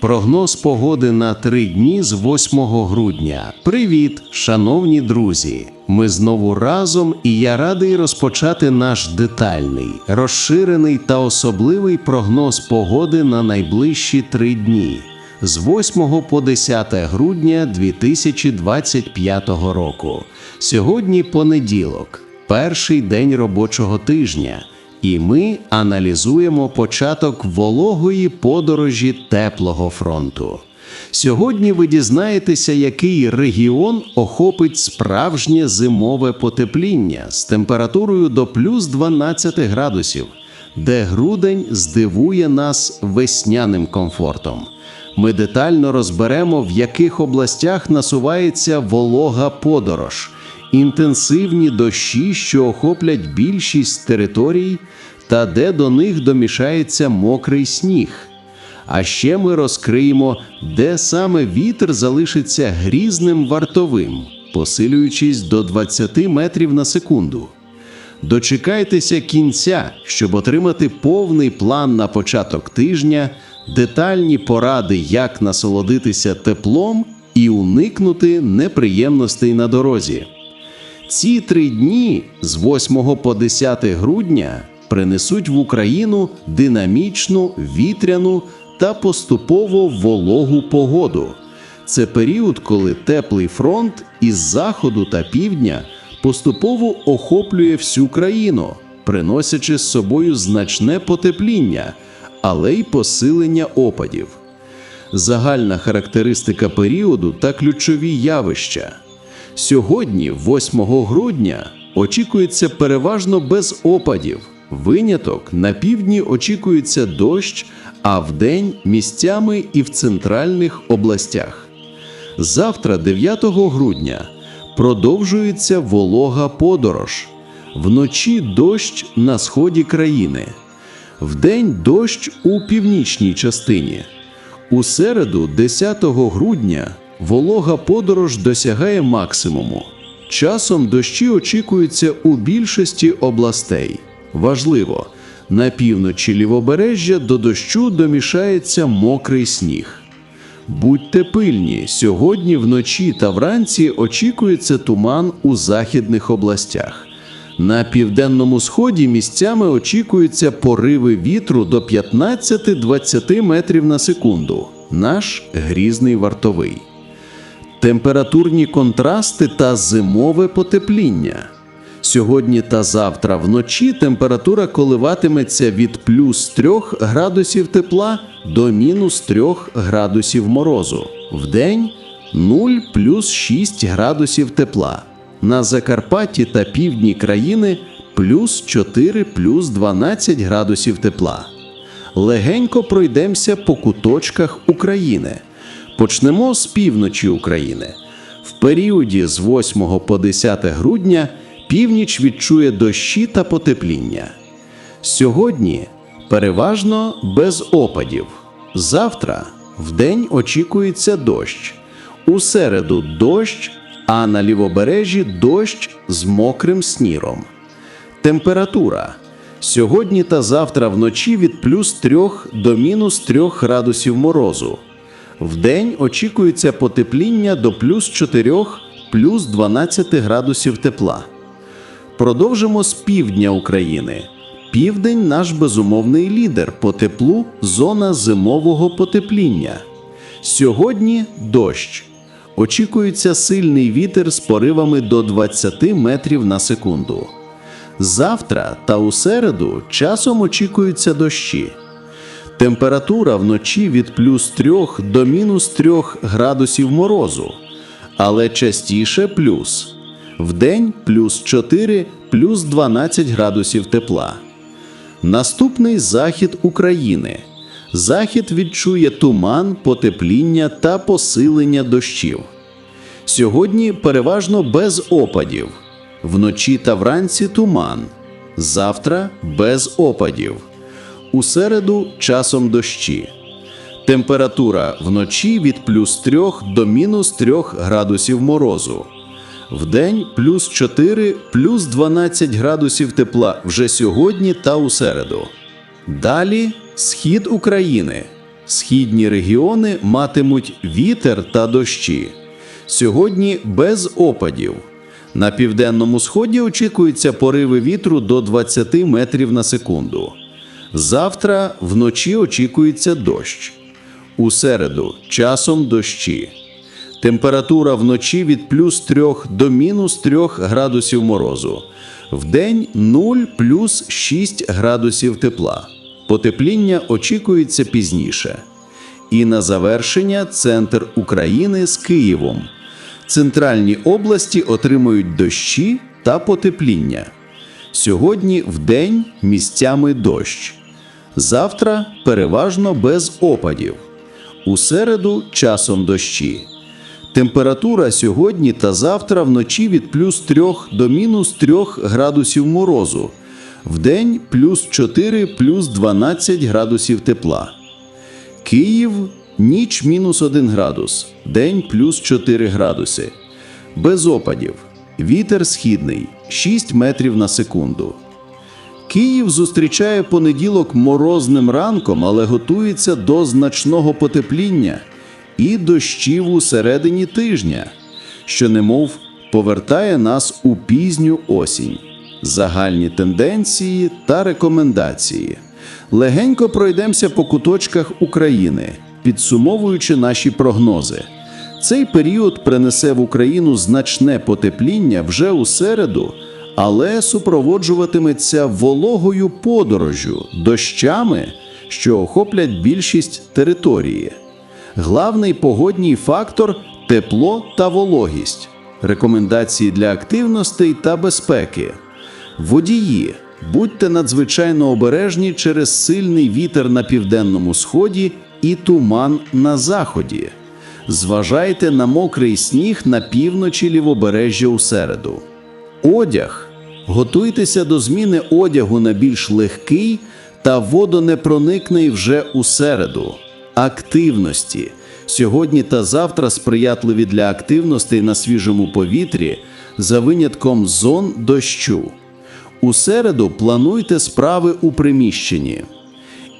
Прогноз погоди на три дні з 8 грудня. Привіт, шановні друзі! Ми знову разом, і я радий розпочати наш детальний, розширений та особливий прогноз погоди на найближчі три дні з 8 по 10 грудня 2025 року. Сьогодні понеділок, перший день робочого тижня. І ми аналізуємо початок вологої подорожі теплого фронту. Сьогодні ви дізнаєтеся, який регіон охопить справжнє зимове потепління з температурою до плюс 12 градусів, де грудень здивує нас весняним комфортом. Ми детально розберемо, в яких областях насувається волога подорож інтенсивні дощі, що охоплять більшість територій, та де до них домішається мокрий сніг. А ще ми розкриємо, де саме вітер залишиться грізним вартовим, посилюючись до 20 метрів на секунду. Дочекайтеся кінця, щоб отримати повний план на початок тижня, детальні поради, як насолодитися теплом і уникнути неприємностей на дорозі. Ці три дні з 8 по 10 грудня принесуть в Україну динамічну, вітряну та поступово вологу погоду. Це період, коли теплий фронт із заходу та півдня поступово охоплює всю країну, приносячи з собою значне потепління, але й посилення опадів. Загальна характеристика періоду та ключові явища. Сьогодні, 8 грудня, очікується переважно без опадів. Виняток на півдні очікується дощ, а вдень місцями і в центральних областях. Завтра, 9 грудня, продовжується волога подорож. Вночі дощ на сході країни. Вдень дощ у північній частині. У середу, 10 грудня, волога подорож досягає максимуму. Часом дощі очікуються у більшості областей. Важливо, на півночі лівобережжя до дощу домішається мокрий сніг. Будьте пильні, сьогодні вночі та вранці очікується туман у західних областях. На південному сході місцями очікуються пориви вітру до 15-20 метрів на секунду. Наш грізний вартовий. Температурні контрасти та зимове потепління. Сьогодні та завтра вночі температура коливатиметься від плюс 3 градусів тепла до мінус 3 градусів морозу. Вдень 0 плюс 6 градусів тепла. На Закарпатті та півдні країни плюс 4 плюс 12 градусів тепла. Легенько пройдемося по куточках України. Почнемо з півночі України. В періоді з 8 по 10 грудня північ відчує дощі та потепління. Сьогодні переважно без опадів. Завтра вдень очікується дощ. У середу дощ, а на лівобережжі дощ з мокрим сніром. Температура сьогодні та завтра вночі від плюс 3 до мінус 3 градусів морозу. Вдень очікується потепління до плюс 4 плюс 12 градусів тепла. Продовжимо з півдня України. Південь наш безумовний лідер по теплу зона зимового потепління. Сьогодні дощ. Очікується сильний вітер з поривами до 20 метрів на секунду. Завтра та у середу часом очікуються дощі. Температура вночі від плюс 3 до мінус 3 градусів морозу, але частіше плюс. Вдень плюс 4 плюс 12 градусів тепла. Наступний захід України. Захід відчує туман, потепління та посилення дощів. Сьогодні переважно без опадів. Вночі та вранці туман. Завтра без опадів. У середу часом дощі. Температура вночі від плюс 3 до мінус 3 градусів морозу. Вдень плюс 4 плюс 12 градусів тепла вже сьогодні та у середу. Далі схід України. Східні регіони матимуть вітер та дощі. Сьогодні без опадів. На південному сході очікуються пориви вітру до 20 метрів на секунду. Завтра вночі очікується дощ. У середу часом дощі. Температура вночі від плюс 3 до мінус 3 градусів морозу. Вдень 0 плюс 6 градусів тепла. Потепління очікується пізніше. І на завершення центр України з Києвом. Центральні області отримують дощі та потепління. Сьогодні вдень місцями дощ. Завтра переважно без опадів. У середу часом дощі. Температура сьогодні та завтра вночі від плюс 3 до мінус 3 градусів морозу. Вдень плюс 4 плюс 12 градусів тепла. Київ ніч мінус 1 градус, день плюс 4 градуси. Без опадів. Вітер східний 6 метрів на секунду. Київ зустрічає понеділок морозним ранком, але готується до значного потепління і дощів у середині тижня, що немов повертає нас у пізню осінь. Загальні тенденції та рекомендації. Легенько пройдемося по куточках України, підсумовуючи наші прогнози. Цей період принесе в Україну значне потепління вже у середу, але супроводжуватиметься вологою подорожжю, дощами, що охоплять більшість території. Главний погодній фактор тепло та вологість, рекомендації для активностей та безпеки. Водії, будьте надзвичайно обережні через сильний вітер на південному сході і туман на заході. Зважайте на мокрий сніг на півночі лівобережжя у середу. Одяг. Готуйтеся до зміни одягу на більш легкий та водонепроникний вже у середу. Активності. Сьогодні та завтра сприятливі для активностей на свіжому повітрі за винятком зон дощу. У середу плануйте справи у приміщенні.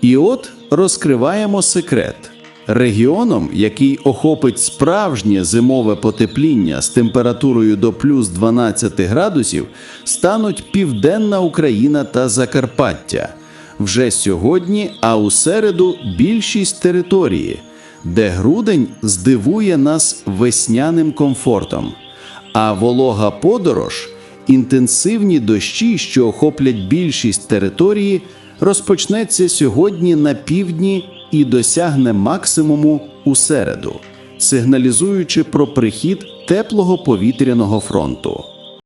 І от розкриваємо секрет. Регіоном, який охопить справжнє зимове потепління з температурою до плюс 12 градусів, стануть Південна Україна та Закарпаття. Вже сьогодні, а у середу більшість території, де грудень здивує нас весняним комфортом. А волога подорож, інтенсивні дощі, що охоплять більшість території, розпочнеться сьогодні на півдні і досягне максимуму у середу, сигналізуючи про прихід теплого повітряного фронту.